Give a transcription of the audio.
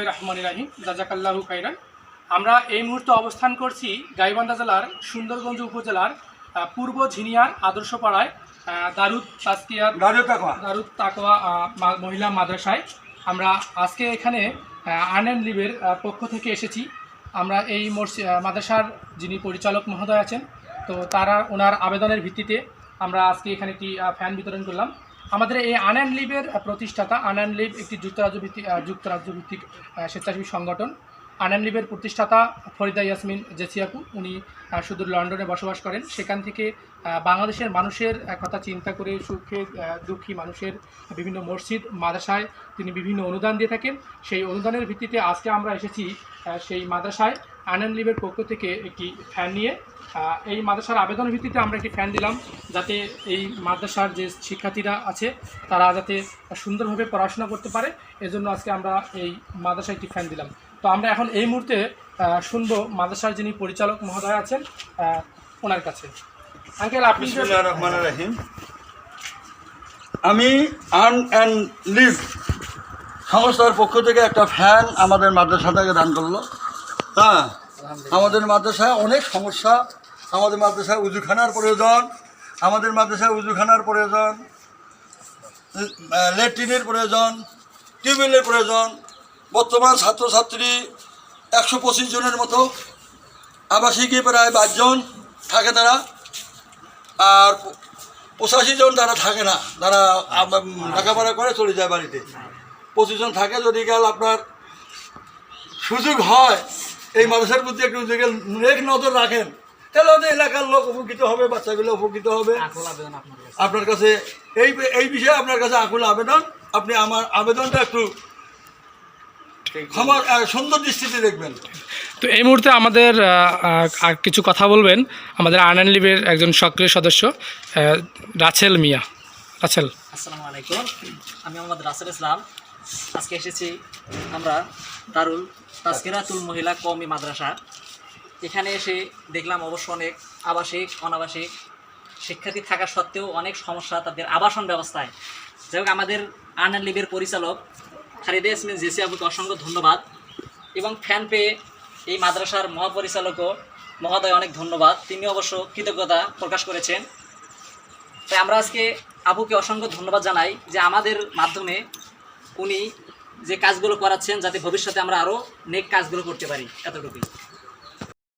রহমান রাহিম জাজাকাল্লাহু খাইরান। আমরা এই মুহূর্তে অবস্থান করছি গাইবান্ধা জেলার সুন্দরগঞ্জ উপজেলার পূর্ব ঝিনিয়ার আদর্শপাড়ায় দারুদ টাকা দারুদ তাকোয়া মহিলা মাদ্রাসায়। আমরা আজকে এখানে আর্ন অ্যান্ড লিভের পক্ষ থেকে এসেছি। আমরা এই মাদ্রাসার যিনি পরিচালক মহোদয় আছেন তো তারা ওনার আবেদনের ভিত্তিতে আমরা আজকে এখানে একটি ফ্যান বিতরণ করলাম। আমাদের এই আনান্ড লিভের প্রতিষ্ঠাতা আনান্ড লিভ একটি যুক্তরাজ্য ভিত্তিক যুক্তরাজ্য ভিত্তিক স্বেচ্ছাসেবী সংগঠন। আনঅ্যান লিভের প্রতিষ্ঠাতা ফরিদা ইয়াসমিন জেসিয়াপু উনি সুদূর লন্ডনে বসবাস করেন। সেখান থেকে বাংলাদেশের মানুষের কথা চিন্তা করে, সুখে দুঃখী মানুষের বিভিন্ন মসজিদ, মাদ্রাসায় তিনি বিভিন্ন অনুদান দিয়ে থাকেন। সেই অনুদানের ভিত্তিতে আজকে আমরা এসেছি সেই মাদ্রাসায় আনন্দ লিভের পক্ষ থেকে একটি ফ্যান নিয়ে। এই মাদ্রাসার আবেদনের ভিত্তিতে আমরা একটি ফ্যান দিলাম, যাতে এই মাদ্রাসার যে শিক্ষার্থীরা আছে, তারা যাতে সুন্দরভাবে পড়াশোনা করতে পারে। এজন্য আজকে আমরা এই মাদ্রাসায় একটি ফ্যান দিলাম। তো আমরা এখন এই মুহূর্তে শুনব মাদ্রাসার যিনি পরিচালক মহোদয় আছেন ওনার কাছে। আঙ্কেল, আপনি রহমান রাহিম। আমি আর্ন অ্যান্ড লিভ সংস্থার পক্ষ থেকে একটা ফ্যান আমাদের মাদ্রাসা থেকে দান করল। হ্যাঁ আমাদের মাদ্রাসায় অনেক সমস্যা। আমাদের মাদ্রাসায় উজুখানার প্রয়োজন। আমাদের মাদ্রাসায় উজুখানার প্রয়োজন। ল্যাট্রিনের প্রয়োজন। টিউবওয়েলের প্রয়োজন। বর্তমান ছাত্রছাত্রী একশো পঁচিশ জনের মতো। আবাসিকে প্রায় বাইশজন থাকে তারা। আর পঁচাশি জন তারা থাকে না। তারা লেখাপড়া করে চলে যায় বাড়িতে। পঁচিশ জন থাকে যদি গেল আপনার সুযোগ হয় এই মানুষের প্রতি একটু যদি নেক নজর রাখেন তাহলে ওদের এলাকার লোক উপকৃত হবে বাচ্চাগুলো উপকৃত হবে। আপনার কাছে এই এই বিষয়ে আপনার কাছে আকুল আবেদন। আপনি আমার আবেদনটা একটু ক্ষমা সুন্দর দৃষ্টিতে দেখবেন। তো এই মুহূর্তে আমাদের আর কিছু কথা বলবেন। আমাদের আনন্দ লিভের একজন সক্রিয় সদস্য রাছেল মিয়া। রাছেল। আসসালামু আলাইকুম। আমি মোহাম্মদ রাসেল ইসলাম। আজকে এসেছি আমরা দারুল তাস্কিরাতুল মহিলা কওমি মাদ্রাসা। এখানে এসে দেখলাম অবশ্য অনেক আবাসিক অনাবাসিক শিক্ষার্থী থাকা সত্ত্বেও অনেক সমস্যা তাদের আবাসন ব্যবস্থায়। যাই হোক আমাদের আর্নার লিবের পরিচালক খালিদা ইসমিন জেসি আবুকে অসংখ্য ধন্যবাদ। এবং ফ্যান পেয়ে এই মাদ্রাসার মহাপরিচালকও মহোদয় অনেক ধন্যবাদ। তিনি অবশ্য কৃতজ্ঞতা প্রকাশ করেছেন। তাই আমরা আজকে আবুকে অসংখ্য ধন্যবাদ জানাই যে আমাদের মাধ্যমে উনি যে কাজগুলো করাচ্ছেন যাতে ভবিষ্যতে আমরা আরও নেক কাজগুলো করতে পারি। এতটুকুই।